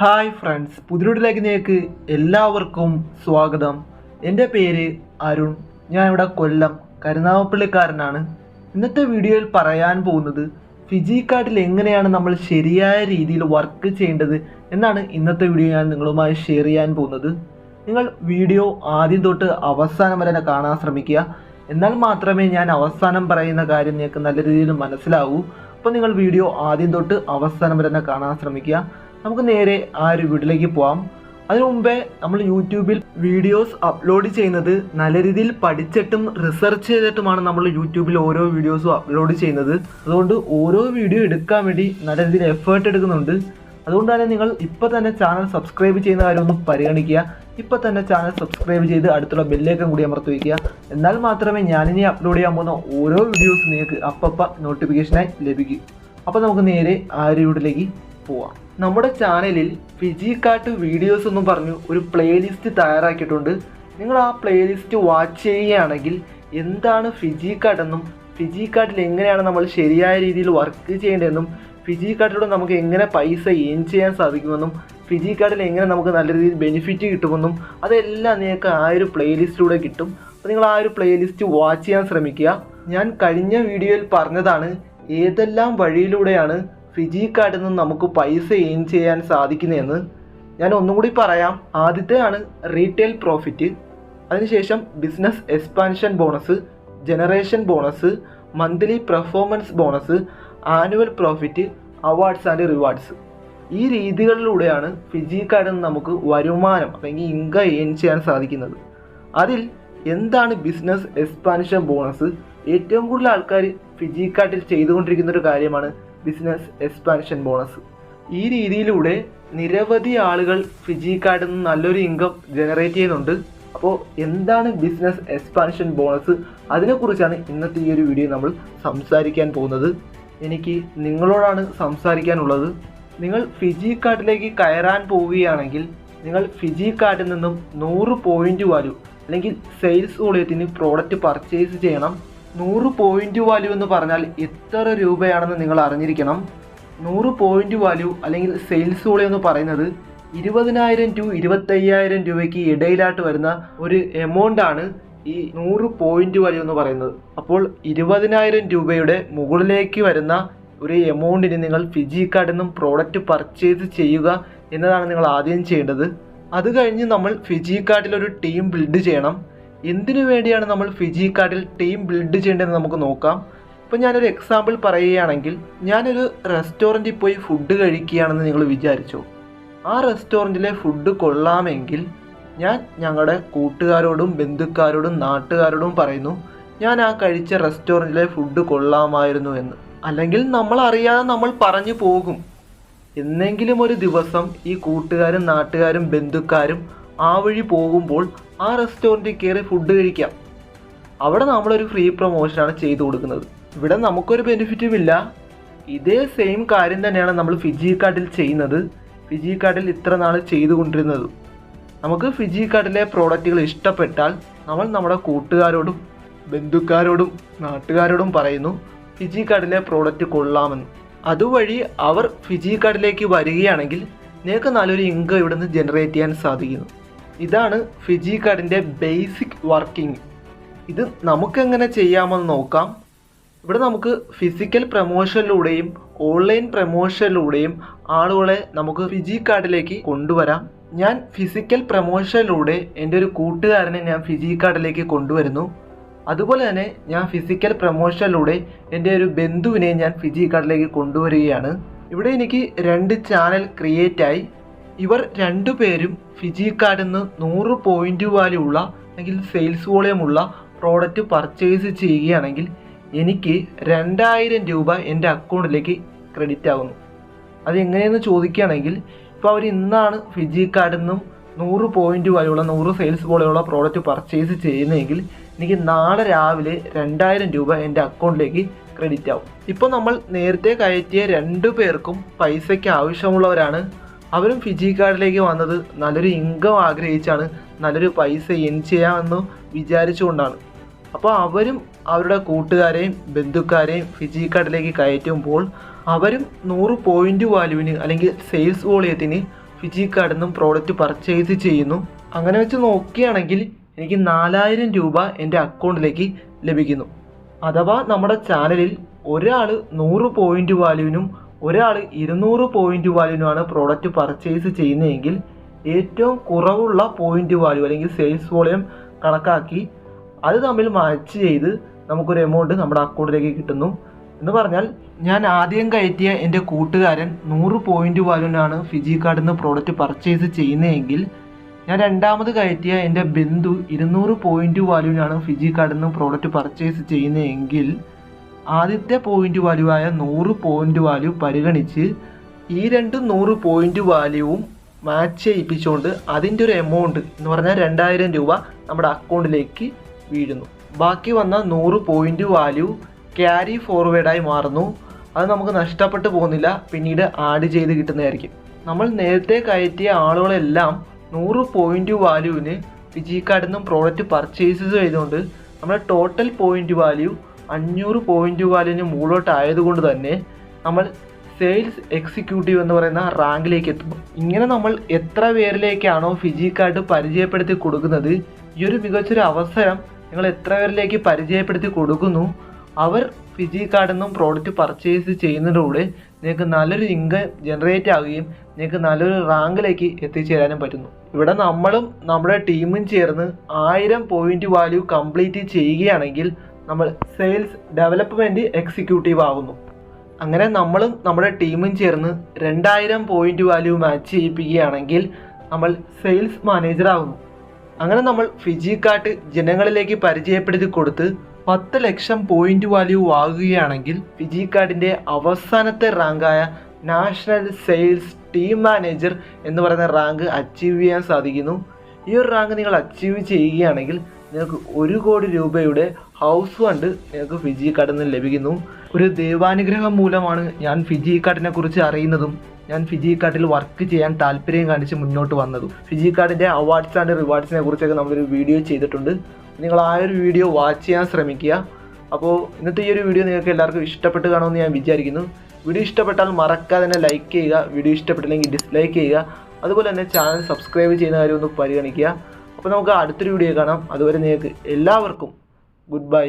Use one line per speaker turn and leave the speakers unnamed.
Hi friends പുതിയൊടിലേക്ക് എല്ലാവർക്കും സ്വാഗതം. എന്റെ പേര് അരുൺ ഞാൻ ഇവിടെ കൊല്ലം കരുനാഗപ്പള്ളിക്കാരനാണ്. ഇന്നത്തെ വീഡിയോയിൽ പറയാൻ പോകുന്നത് ഫിജി കാർഡിൽ എങ്ങനെയാണ് നമ്മൾ ശരിയായ രീതിയിൽ വർക്ക് ചെയ്യേണ്ടത് എന്നാണ് ഇന്നത്തെ വീഡിയോ ഞാൻ നിങ്ങളുമായി ഷെയർ ചെയ്യാൻ പോകുന്നത്. നിങ്ങൾ വീഡിയോ ആദ്യം തൊട്ട് അവസാനം വരെ കാണാൻ ശ്രമിക്കുക. എന്നാൽ മാത്രമേ ഞാൻ അവസാനം പറയുന്ന കാര്യം നിങ്ങൾക്ക് നല്ല രീതിയിൽ മനസ്സിലാവൂ. അപ്പോൾ നിങ്ങൾ വീഡിയോ ആദ്യം തൊട്ട് അവസാനം വരെ കാണാൻ ശ്രമിക്കുക. നമുക്ക് നേരെ ആ ഒരു വീട്ടിലേക്ക് പോവാം. അതിനു മുമ്പേ നമ്മൾ യൂട്യൂബിൽ വീഡിയോസ് അപ്ലോഡ് ചെയ്യുന്നത് നല്ല രീതിയിൽ പഠിച്ചിട്ടും റിസർച്ച് ചെയ്തിട്ടുമാണ് നമ്മൾ യൂട്യൂബിൽ ഓരോ വീഡിയോസും അപ്ലോഡ് ചെയ്യുന്നത്. അതുകൊണ്ട് ഓരോ വീഡിയോ എടുക്കാൻ വേണ്ടി നല്ല രീതിയിൽ എഫേർട്ട് എടുക്കുന്നുണ്ട്. അതുകൊണ്ട് തന്നെ നിങ്ങൾ ഇപ്പോൾ തന്നെ ചാനൽ സബ്സ്ക്രൈബ് ചെയ്യുന്ന കാര്യം പരിഗണിക്കുക. ഇപ്പോൾ തന്നെ ചാനൽ സബ്സ്ക്രൈബ് ചെയ്ത് അടുത്തുള്ള ബെല്ലേക്കും കൂടി അമർത്തി വയ്ക്കുക. എന്നാൽ മാത്രമേ ഞാനിനി അപ്ലോഡ് ചെയ്യാൻ പോകുന്ന ഓരോ വീഡിയോസും നിങ്ങൾക്ക് അപ്പപ്പ നോട്ടിഫിക്കേഷനായി ലഭിക്കൂ. അപ്പോൾ നമുക്ക് നേരെ ആ ഒരു വീട്ടിലേക്ക് പോവാം. നമ്മുടെ ചാനലിൽ ഫിജി കാട്ട് വീഡിയോസ് എന്ന് പറഞ്ഞു ഒരു പ്ലേലിസ്റ്റ് തയ്യാറാക്കിയിട്ടുണ്ട്. നിങ്ങൾ ആ പ്ലേലിസ്റ്റ് വാച്ച് ചെയ്യുകയാണെങ്കിൽ എന്താണ് ഫിജി കാട്ടെന്നും ഫിജി കാട്ടിൽ എങ്ങനെയാണ് നമ്മൾ ശരിയായ രീതിയിൽ വർക്ക് ചെയ്യേണ്ടതെന്നും ഫിജി കാർഡിലൂടെ നമുക്ക് എങ്ങനെ പൈസ ഏൺ ചെയ്യാൻ സാധിക്കുമെന്നും ഫിജി കാർഡിൽ എങ്ങനെ നമുക്ക് നല്ല രീതിയിൽ ബെനിഫിറ്റ് കിട്ടുമെന്നും അതെല്ലാം നിങ്ങൾക്ക് ആ ഒരു പ്ലേലിസ്റ്റിലൂടെ കിട്ടും. അപ്പോൾ നിങ്ങൾ ആ ഒരു പ്ലേലിസ്റ്റ് വാച്ച് ചെയ്യാൻ ശ്രമിക്കുക. ഞാൻ കഴിഞ്ഞ വീഡിയോയിൽ പറഞ്ഞതാണ് ഏതെല്ലാം വഴിയിലൂടെയാണ് ഫിജി കാർഡിൽ നിന്ന് നമുക്ക് പൈസ ഏൺ ചെയ്യാൻ സാധിക്കുന്നതെന്ന് ഞാൻ ഒന്നും കൂടി പറയാം. ആദ്യത്തെയാണ് റീറ്റെയിൽ പ്രോഫിറ്റ് അതിനുശേഷം business expansion bonus generation bonus monthly performance bonus annual profit awards and rewards ഈ രീതികളിലൂടെയാണ് ഫിജി കാർഡിൽ നിന്ന് നമുക്ക് വരുമാനം അല്ലെങ്കിൽ ഇൻകം ഏൺ ചെയ്യാൻ സാധിക്കുന്നത്. അതിൽ എന്താണ് ബിസിനസ് എക്സ്പാൻഷൻ ബോണസ് ഏറ്റവും കൂടുതൽ ആൾക്കാർ ഫിജി കാർഡിൽ ചെയ്തുകൊണ്ടിരിക്കുന്ന ഒരു കാര്യമാണ് ബിസിനസ് എക്സ്പാൻഷൻ ബോണസ് ഈ രീതിയിലൂടെ നിരവധി ആളുകൾ ഫിജിക്കാർഡിൽ നിന്ന് നല്ലൊരു ഇൻകം ജനറേറ്റ് ചെയ്യുന്നുണ്ട്. അപ്പോൾ എന്താണ് ബിസിനസ് എക്സ്പാൻഷൻ ബോണസ് അതിനെക്കുറിച്ചാണ് ഇന്നത്തെ ഈ ഒരു വീഡിയോ നമ്മൾ സംസാരിക്കാൻ പോകുന്നത്. എനിക്ക് നിങ്ങളോടാണ് സംസാരിക്കാനുള്ളത്. നിങ്ങൾ ഫിജി കാർഡിലേക്ക് കയറാൻ പോവുകയാണെങ്കിൽ നിങ്ങൾ ഫിജി കാർഡിൽ നിന്നും നൂറ് പോയിന്റ് വാല്യൂ അല്ലെങ്കിൽ സെയിൽസ് വോളിയത്തിന് പ്രോഡക്റ്റ് പർച്ചേസ് ചെയ്യണം. നൂറ് പോയിന്റ് വാല്യൂ എന്ന് പറഞ്ഞാൽ എത്ര രൂപയാണെന്ന് നിങ്ങൾ അറിഞ്ഞിരിക്കണം. നൂറ് പോയിന്റ് വാല്യൂ അല്ലെങ്കിൽ സെയിൽസ് വോളിയം എന്ന് പറയുന്നത് ഇരുപതിനായിരം ടു ഇരുപത്തയ്യായിരം രൂപയ്ക്ക് ഇടയിലായിട്ട് വരുന്ന ഒരു എമൗണ്ട് ആണ് ഈ നൂറ് പോയിന്റ് വാല്യൂ എന്ന് പറയുന്നത്. അപ്പോൾ ഇരുപതിനായിരം രൂപയുടെ മുകളിലേക്ക് വരുന്ന ഒരു എമൗണ്ടിന് നിങ്ങൾ ഫിജി കാർഡിൽ നിന്നും പ്രോഡക്റ്റ് പർച്ചേസ് ചെയ്യുക എന്നതാണ് നിങ്ങൾ ആദ്യം ചെയ്യേണ്ടത്. അത് കഴിഞ്ഞ് നമ്മൾ ഫിജി കാർഡിൽ ഒരു ടീം ബിൽഡ് ചെയ്യണം. എന്തിനു വേണ്ടിയാണ് നമ്മൾ ഫിജി കാർഡിൽ ടീം ബിൽഡ് ചെയ്യേണ്ടതെന്ന് നമുക്ക് നോക്കാം. ഇപ്പോൾ ഞാനൊരു എക്സാമ്പിൾ പറയുകയാണെങ്കിൽ ഞാനൊരു റെസ്റ്റോറന്റിൽ പോയി ഫുഡ് കഴിക്കുകയാണെന്ന് നിങ്ങൾ വിചാരിച്ചു. ആ റെസ്റ്റോറന്റിലെ ഫുഡ് കൊള്ളാമെങ്കിൽ ഞാൻ ഞങ്ങളുടെ കൂട്ടുകാരോടും ബന്ധുക്കാരോടും നാട്ടുകാരോടും പറയുന്നു ഞാൻ ആ കഴിച്ച റെസ്റ്റോറന്റിലെ ഫുഡ് കൊള്ളാമായിരുന്നു എന്ന്. അല്ലെങ്കിൽ നമ്മൾ അറിയാതെ നമ്മൾ പറഞ്ഞു പോകും. എന്നെങ്കിലും ഒരു ദിവസം ഈ കൂട്ടുകാരും നാട്ടുകാരും ബന്ധുക്കാരും ആ വഴി പോകുമ്പോൾ ആ റെസ്റ്റോറന്റിൽ കയറി ഫുഡ് കഴിക്കാം. അവിടെ നമ്മളൊരു ഫ്രീ പ്രൊമോഷനാണ് ചെയ്തു കൊടുക്കുന്നത്. ഇവിടെ നമുക്കൊരു ബെനിഫിറ്റും ഇല്ല. ഇതേ സെയിം കാര്യം തന്നെയാണ് നമ്മൾ ഫിജി കാർഡിൽ ചെയ്യുന്നത്. ഫിജി കാർഡിൽ ഇത്ര നാൾ ചെയ്തുകൊണ്ടിരുന്നത് നമുക്ക് ഫിജി കാർഡിലെ പ്രോഡക്റ്റുകൾ ഇഷ്ടപ്പെട്ടാൽ നമ്മൾ നമ്മുടെ കൂട്ടുകാരോടും ബന്ധുക്കാരോടും നാട്ടുകാരോടും പറയുന്നു ഫിജി കാർഡിലെ പ്രോഡക്റ്റ് കൊള്ളാമെന്ന്. അതുവഴി അവർ ഫിജി കാർഡിലേക്ക് വരികയാണെങ്കിൽ നിങ്ങൾക്ക് നല്ലൊരു ഇൻകം ഇവിടുന്ന് ജനറേറ്റ് ചെയ്യാൻ സാധിക്കുന്നു. ഇതാണ് ഫിജി കാർഡിന്റെ ബേസിക് വർക്കിംഗ് ഇത് നമുക്കെങ്ങനെ ചെയ്യാമെന്ന് നോക്കാം. ഇവിടെ നമുക്ക് ഫിസിക്കൽ പ്രമോഷനിലൂടെയും ഓൺലൈൻ പ്രമോഷനിലൂടെയും ആളുകളെ നമുക്ക് ഫിജി കാർഡിലേക്ക് കൊണ്ടുവരാം. ഞാൻ ഫിസിക്കൽ പ്രമോഷനിലൂടെ എന്റെ ഒരു കൂട്ടുകാരനെ ഞാൻ ഫിജി കാർഡിലേക്ക് കൊണ്ടുവരുന്നു. അതുപോലെ തന്നെ ഞാൻ ഫിസിക്കൽ പ്രമോഷനിലൂടെ എന്റെ ഒരു ബന്ധുവിനെ ഞാൻ ഫിജി കാർഡിലേക്ക് കൊണ്ടുവരികയാണ്. ഇവിടെ എനിക്ക് രണ്ട് ചാനൽ ക്രിയേറ്റ് ആയി. ഇവർ രണ്ടുപേരും കാർഡിൽ നിന്ന് നൂറ് പോയിന്റ് വാല്യൂ ഉള്ള അല്ലെങ്കിൽ സെയിൽസ് വോളിയം ഉള്ള പ്രോഡക്റ്റ് പർച്ചേസ് ചെയ്യുകയാണെങ്കിൽ എനിക്ക് രണ്ടായിരം രൂപ എന്റെ അക്കൗണ്ടിലേക്ക് ക്രെഡിറ്റ് ആകുന്നു അതെങ്ങനെയെന്ന് ചോദിക്കുകയാണെങ്കിൽ ഇപ്പോൾ അവർ ഇന്നാണ് ഫിജി കാർഡിൽ നിന്നും നൂറ് പോയിന്റ് വരെയുള്ള നൂറ് സെയിൽസ് പോലെയുള്ള പ്രോഡക്റ്റ് പർച്ചേസ് ചെയ്യുന്നതെങ്കിൽ എനിക്ക് നാളെ രാവിലെ രണ്ടായിരം രൂപ എന്റെ അക്കൗണ്ടിലേക്ക് ക്രെഡിറ്റ് ആവും. ഇപ്പോൾ നമ്മൾ നേരത്തെ കയറ്റിയ രണ്ടു പേർക്കും പൈസയ്ക്ക് ആവശ്യമുള്ളവരാണ് അവരും ഫിജി കാർഡിലേക്ക് വന്നത് നല്ലൊരു ഇൻകം ആഗ്രഹിച്ചാണ് നല്ലൊരു പൈസ എൻ ചെയ്യാമെന്ന് വിചാരിച്ചുകൊണ്ടാണ്. അപ്പോൾ അവരും അവരുടെ കൂട്ടുകാരെയും ബന്ധുക്കാരെയും കാർഡിലേക്ക് കയറ്റുമ്പോൾ അവരും നൂറ് പോയിന്റ് വാല്യൂവിന് അല്ലെങ്കിൽ സെയിൽസ് വോളിയത്തിന് ഫിജി കാർഡിൽ നിന്നും പ്രോഡക്റ്റ് പർച്ചേസ് ചെയ്യുന്നു. അങ്ങനെ വെച്ച് നോക്കുകയാണെങ്കിൽ എനിക്ക് നാലായിരം രൂപ എന്റെ അക്കൗണ്ടിലേക്ക് ലഭിക്കുന്നു. അഥവാ നമ്മുടെ ചാനലിൽ ഒരാൾ നൂറ് പോയിന്റ് വാല്യൂവിനും ഒരാൾ ഇരുന്നൂറ് പോയിന്റ് വാല്യൂവാണ് പ്രോഡക്റ്റ് പർച്ചേസ് ചെയ്യുന്നതെങ്കിൽ ഏറ്റവും കുറവുള്ള പോയിന്റ് വാല്യൂ അല്ലെങ്കിൽ സെയിൽസ് വോളിയം കണക്കാക്കി അത് തമ്മിൽ മാച്ച് ചെയ്ത് നമുക്കൊരു എമൗണ്ട് നമ്മുടെ അക്കൗണ്ടിലേക്ക് കിട്ടുന്നു. എന്ന് പറഞ്ഞാൽ ഞാൻ ആദ്യം കയറ്റിയ എന്റെ കൂട്ടുകാരൻ നൂറ് പോയിന്റ് വാല്യൂവിനാണ് ഫിജി കാർഡിൽ നിന്ന് പ്രോഡക്റ്റ് പർച്ചേസ് ചെയ്യുന്നതെങ്കിൽ ഞാൻ രണ്ടാമത് കയറ്റിയ എന്റെ ബന്ധു ഇരുന്നൂറ് പോയിന്റ് വാല്യൂവിനാണ് ഫിജി കാർഡിൽ നിന്ന് പ്രോഡക്റ്റ് പർച്ചേസ് ചെയ്യുന്നതെങ്കിൽ ആദ്യത്തെ പോയിന്റ് വാല്യൂ ആയ നൂറ് പോയിന്റ് വാല്യൂ പരിഗണിച്ച് ഈ രണ്ട് നൂറ് പോയിന്റ് വാല്യൂവും മാച്ച് ചെയ്യിപ്പിച്ചുകൊണ്ട് അതിന്റെ ഒരു എമൗണ്ട് എന്ന് പറഞ്ഞാൽ രണ്ടായിരം രൂപ നമ്മുടെ അക്കൗണ്ടിലേക്ക് വീഴുന്നു. ബാക്കി വന്ന നൂറ് പോയിന്റ് വാല്യൂ ക്യാരി ഫോർവേഡായി മാറുന്നു. അത് നമുക്ക് നഷ്ടപ്പെട്ടു പോകുന്നില്ല. പിന്നീട് ആഡ് ചെയ്ത് കിട്ടുന്നതായിരിക്കും. നമ്മൾ നേരത്തെ കയറ്റിയ ആളുകളെല്ലാം നൂറ് പോയിന്റ് വാല്യൂവിന് വിജി കാർഡിൽ നിന്നും പ്രോഡക്റ്റ് പർച്ചേസ് ചെയ്തുകൊണ്ട് നമ്മുടെ ടോട്ടൽ പോയിന്റ് വാല്യൂ അഞ്ഞൂറ് പോയിന്റ് വാല്യൂവിന് മുകളിലോട്ട് ആയതുകൊണ്ട് തന്നെ നമ്മൾ സെയിൽസ് എക്സിക്യൂട്ടീവ് എന്ന് പറയുന്ന റാങ്കിലേക്ക് എത്തും ഇങ്ങനെ നമ്മൾ എത്ര പേരിലേക്കാണോ ഫിജിക്കായിട്ട് പരിചയപ്പെടുത്തി കൊടുക്കുന്നത് ഈ ഒരു മികച്ചൊരു അവസരം നിങ്ങൾ എത്ര പേരിലേക്ക് പരിചയപ്പെടുത്തി കൊടുക്കുന്നു അവർ ഫിജി കാർഡിൽ നിന്നും പ്രോഡക്റ്റ് പർച്ചേസ് ചെയ്യുന്നതിലൂടെ നിങ്ങൾക്ക് നല്ലൊരു ഇൻകം ജനറേറ്റ് ആവുകയും നിങ്ങൾക്ക് നല്ലൊരു റാങ്കിലേക്ക് എത്തിച്ചേരാനും പറ്റുന്നു. ഇവിടെ നമ്മളും നമ്മുടെ ടീമും ചേർന്ന് ആയിരം പോയിന്റ് വാല്യൂ കംപ്ലീറ്റ് ചെയ്യുകയാണെങ്കിൽ നമ്മൾ സെയിൽസ് ഡെവലപ്മെന്റ് എക്സിക്യൂട്ടീവ് ആകുന്നു അങ്ങനെ നമ്മളും നമ്മുടെ ടീമും ചേർന്ന് രണ്ടായിരം പോയിന്റ് വാല്യൂ മാച്ച് ചെയ്യിപ്പിക്കുകയാണെങ്കിൽ നമ്മൾ സെയിൽസ് മാനേജർ ആകുന്നു അങ്ങനെ നമ്മൾ ഫിജി കാർട്ട് ജനങ്ങളിലേക്ക് പരിചയപ്പെടുത്തി കൊടുത്ത് പത്ത് ലക്ഷം പോയിന്റ് വാല്യൂ വാങ്ങുകയാണെങ്കിൽ ഫിജി കാർഡിന്റെ അവസാനത്തെ റാങ്കായ നാഷണൽ സെയിൽസ് ടീം മാനേജർ എന്ന് പറയുന്ന റാങ്ക് അച്ചീവ് ചെയ്യാൻ സാധിക്കുന്നു. ഈ ഒരു റാങ്ക് നിങ്ങൾ അച്ചീവ് ചെയ്യുകയാണെങ്കിൽ നിങ്ങൾക്ക് ഒരു കോടി രൂപയുടെ ഹൗസ് ഫണ്ട് നിങ്ങൾക്ക് ഫിജി കാർഡിൽ നിന്ന് ലഭിക്കുന്നു. ഒരു ദൈവാനുഗ്രഹം മൂലമാണ് ഞാൻ ഫിജി കാർഡിനെ കുറിച്ച് അറിയുന്നതും ഞാൻ ഫിജി കാർഡിൽ വർക്ക് ചെയ്യാൻ താല്പര്യം കാണിച്ച് മുന്നോട്ട് വന്നതും. ഫിജി കാർഡിന്റെ അവാർഡ്സ് ആൻഡ് റിവാർഡ്സിനെ കുറിച്ചൊക്കെ നമ്മളൊരു വീഡിയോ ചെയ്തിട്ടുണ്ട്. നിങ്ങൾ ആ ഒരു വീഡിയോ വാച്ച് ചെയ്യാൻ ശ്രമിക്കുക. അപ്പോൾ ഇന്നത്തെ ഈ ഒരു വീഡിയോ നിങ്ങൾക്ക് എല്ലാവർക്കും ഇഷ്ടപ്പെട്ട് കാണുമെന്ന് ഞാൻ വിചാരിക്കുന്നു. വീഡിയോ ഇഷ്ടപ്പെട്ടാൽ മറക്കാതെ തന്നെ ലൈക്ക് ചെയ്യുക. വീഡിയോ ഇഷ്ടപ്പെട്ടില്ലെങ്കിൽ ഡിസ്ലൈക്ക് ചെയ്യുക. അതുപോലെ തന്നെ ചാനൽ സബ്സ്ക്രൈബ് ചെയ്യുന്ന കാര്യം ഒന്ന് പരിഗണിക്കുക. അപ്പോൾ നമുക്ക് അടുത്തൊരു വീഡിയോ കാണാം. അതുവരെ നിങ്ങൾക്ക് എല്ലാവർക്കും ഗുഡ് ബൈ